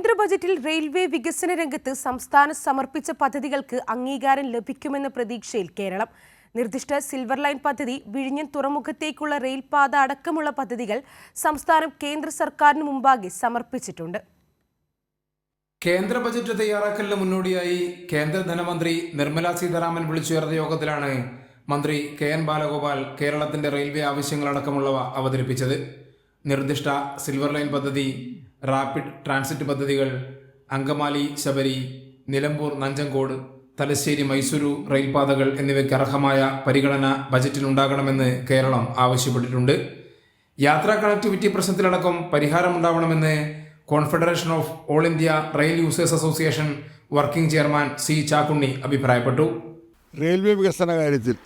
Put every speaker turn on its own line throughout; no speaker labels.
കേന്ദ്ര ബജറ്റിൽ റെയിൽവേ വികസന രംഗത്ത് സംസ്ഥാനം സമർപ്പിച്ച പദ്ധതികൾക്ക് അംഗീകാരം ലഭിക്കുമെന്ന പ്രതീക്ഷയിൽ കേരളം. നിർദ്ദിഷ്ട സിൽവർ ലൈൻ പദ്ധതി വിഴിഞ്ഞൻ തുറമുഖത്തേക്കുള്ള റെയിൽപാത അടക്കമുള്ള പദ്ധതികൾ സംസ്ഥാനം കേന്ദ്ര സർക്കാരിന് മുമ്പാകെ സമർപ്പിച്ചിട്ടുണ്ട്.
കേന്ദ്ര ബജറ്റ് തയ്യാറാക്കലിന് മുന്നോടിയായി കേന്ദ്ര ധനമന്ത്രി നിർമ്മല സീതാരാമൻ വിളിച്ചു ചേർത്ത യോഗത്തിലാണ് മന്ത്രി കെ എൻ ബാലഗോപാൽ കേരളത്തിന്റെ റെയിൽവേ ആവശ്യങ്ങളടക്കമുള്ളവ അവതരിപ്പിച്ചത്. നിർദ്ദിഷ്ട സിൽവർ ലൈൻ പദ്ധതി റാപ്പിഡ് ട്രാൻസിറ്റ് പദ്ധതികൾ അങ്കമാലി ശബരി നിലമ്പൂർ നഞ്ചങ്കോട് തലശ്ശേരി മൈസൂരു റെയിൽപാതകൾ എന്നിവയ്ക്ക് അർഹമായ പരിഗണന ബജറ്റിലുണ്ടാകണമെന്ന് കേരളം ആവശ്യപ്പെട്ടിട്ടുണ്ട്. യാത്രാ കണക്ടിവിറ്റി പ്രശ്നത്തിലടക്കം പരിഹാരമുണ്ടാവണമെന്ന് confederation of all India rail users association working chairman C Chakkunni അഭിപ്രായപ്പെട്ടു.
റെയിൽവേ വികസന കാര്യത്തിൽ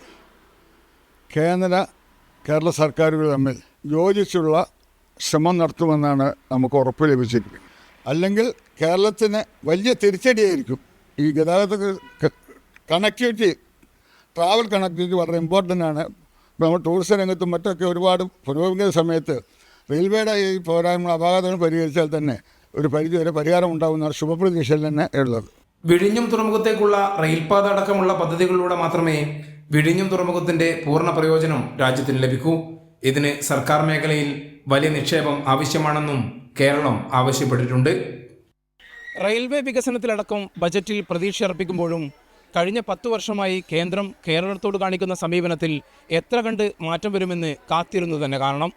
കേന്ദ്ര കേരള സർക്കാരുകൾ തമ്മിൽ യോജിച്ചുള്ള ശ്രമം നടത്തുമെന്നാണ് നമുക്ക് ഉറപ്പ് ലഭിച്ചിരിക്കുന്നത്. അല്ലെങ്കിൽ കേരളത്തിന് വലിയ തിരിച്ചടിയായിരിക്കും ഈ ഗതാഗത കണക്ടിവിറ്റി ട്രാവൽ കണക്ടിവിറ്റി വളരെ ഇമ്പോർട്ടന്റ് ആണ്. ഇപ്പോൾ നമ്മൾ ടൂറിസം രംഗത്തും മറ്റൊക്കെ ഒരുപാട് പുരോഗമിക്കുന്ന സമയത്ത് റെയിൽവേയുടെ ഈ പോരായ്മ അപാകതകൾ പരിഹരിച്ചാൽ തന്നെ ഒരു പരിധി വരെ പരിഹാരം ഉണ്ടാകുന്ന ശുഭപ്രതീക്ഷയിൽ തന്നെ ഉള്ളത്.
വിഴിഞ്ഞം തുറമുഖത്തേക്കുള്ള റെയിൽപാത അടക്കമുള്ള പദ്ധതികളിലൂടെ മാത്രമേ വിഴിഞ്ഞം തുറമുഖത്തിന്റെ പൂർണ പ്രയോജനം രാജ്യത്തിന് ലഭിക്കൂ. ഇതിന് സർക്കാർ മേഖലയിൽ വലിയ നിക്ഷേപം ആവശ്യമാണെന്നും കേരളം ആവശ്യപ്പെട്ടിട്ടുണ്ട്.
റെയിൽവേ വികസനത്തിലടക്കം ബജറ്റിൽ പ്രതീക്ഷ അർപ്പിക്കുമ്പോഴും കഴിഞ്ഞ പത്തു വർഷമായി കേന്ദ്രം കേരളത്തോട് കാണിക്കുന്ന സമീപനത്തിൽ എത്ര കണ്ട് മാറ്റം വരുമെന്ന് കാത്തിരുന്നു തന്നെ കാരണം.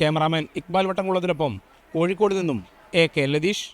ക്യാമറാമാൻ ഇക്ബാൽ വട്ടംകുളത്തിനൊപ്പം കോഴിക്കോട് നിന്നും എ കെ ലതീഷ്.